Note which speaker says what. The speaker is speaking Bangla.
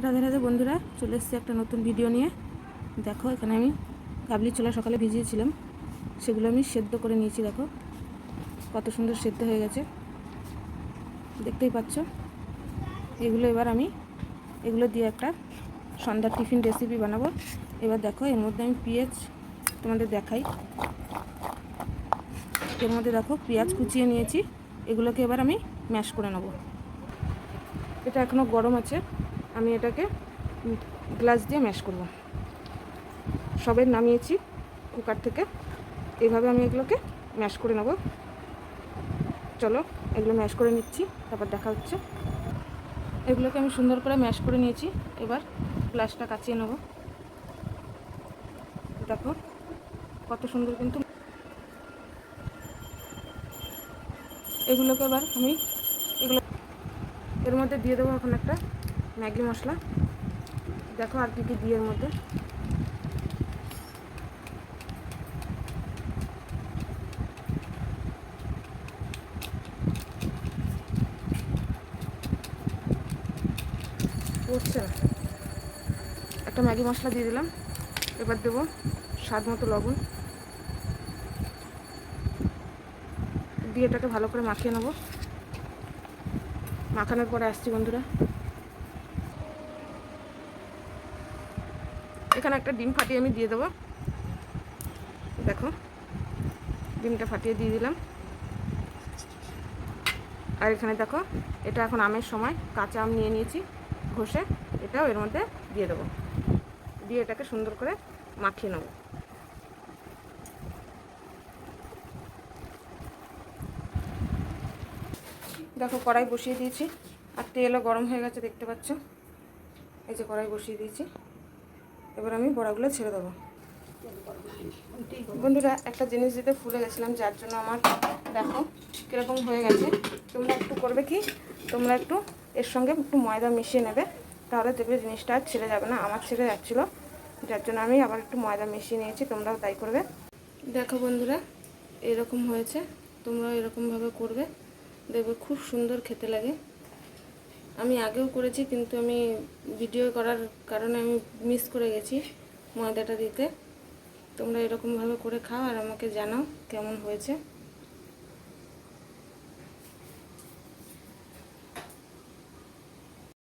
Speaker 1: রাধে রাধে বন্ধুরা, চলে এসেছি একটা নতুন ভিডিও নিয়ে। দেখো, এখানে আমি কাবলি ছোলা সকালে ভিজিয়েছিলাম। সেগুলো আমি সেদ্ধ করে নিয়েছি, দেখো। কত সুন্দর সেদ্ধ হয়ে গেছে। দেখতেই পাচ্ছ? এগুলো এবার আমি, এগুলো দিয়ে একটা সন্ধ্যার টিফিন রেসিপি বানাবো। এবার দেখো, এর মধ্যে আমি পেঁয়াজ তোমাদের দেখাই। এর মধ্যে দেখো, পেঁয়াজ কুচিয়ে নিয়েছি। এগুলোকে এবার আমি ম্যাশ করে নেব। এটা এখনও গরম আছে। আমি এটাকে গ্লাস দিয়ে ম্যাশ করব। সবে নামিয়েছি কুকার থেকে। এভাবে আমি এগুলোকে ম্যাশ করে নেব। চলো, এগুলো ম্যাশ করে নিচ্ছি, তারপর দেখা হচ্ছে। এগুলোকে আমি সুন্দর করে ম্যাশ করে নিয়েছি। এবার গ্লাসটা কাচিয়ে নেব। দেখো, কত সুন্দর কিন্তু। এগুলোকে এবার আমি এগুলো এর মধ্যে দিয়ে দেবো এখন একটা ম্যাগি মশলা। দেখো আর কী কী দিয়ে এর মধ্যে। একটা ম্যাগি মশলা দিয়ে দিলাম। এবার দেবো স্বাদ মতো লবণ। দিয়ে এটাকে ভালো করে মাখিয়ে নেব। মাখানোর পরে আসছি বন্ধুরা। এখানে একটা ডিম ফাটিয়ে আমি দিয়ে দেবো। দেখো, ডিমটা ফাটিয়ে দিয়ে দিলাম। আর এখানে দেখো, এটা এখন আমের সময়। কাঁচা আম নিয়ে নিয়েছি, ঘষে এটাও এর মধ্যে দিয়ে দেবো। দিয়ে এটাকে সুন্দর করে মাখিয়ে নেব। দেখো, কড়াই বসিয়ে দিয়েছি। আর তেলও গরম হয়ে গেছে, দেখতে পাচ্ছ? এই যে কড়াই বসিয়ে দিয়েছি। এবার আমি বড়াগুলো ছেড়ে দেবো। বন্ধুরা, একটা জিনিস দিতে ভুলে গেছিলাম, যার জন্য আমার দেখো কীরকম হয়ে গেছে। তোমরা একটু করবে কি? তোমরা একটু এর সঙ্গে একটু ময়দা মিশিয়ে নেবে, তাহলে দেখবে জিনিসটা আর ছেড়ে যাবে না, আমার ছেড়ে যাচ্ছিল। যার জন্য আমি আবার একটু ময়দা মিশিয়ে নিয়েছি, তোমরাও তাই করবে। দেখো বন্ধুরা, এরকম হয়েছে, তোমরাও এরকমভাবে করবে। দেখবে খুব সুন্দর খেতে লাগে। আমি আগেও করেছি, কিন্তু আমি ভিডিও করার কারণে আমি মিস করে গেছি ময়দাটা দিতে। তোমরা এরকমভাবে করে খাও আর আমাকে জানাও কেমন হয়েছে।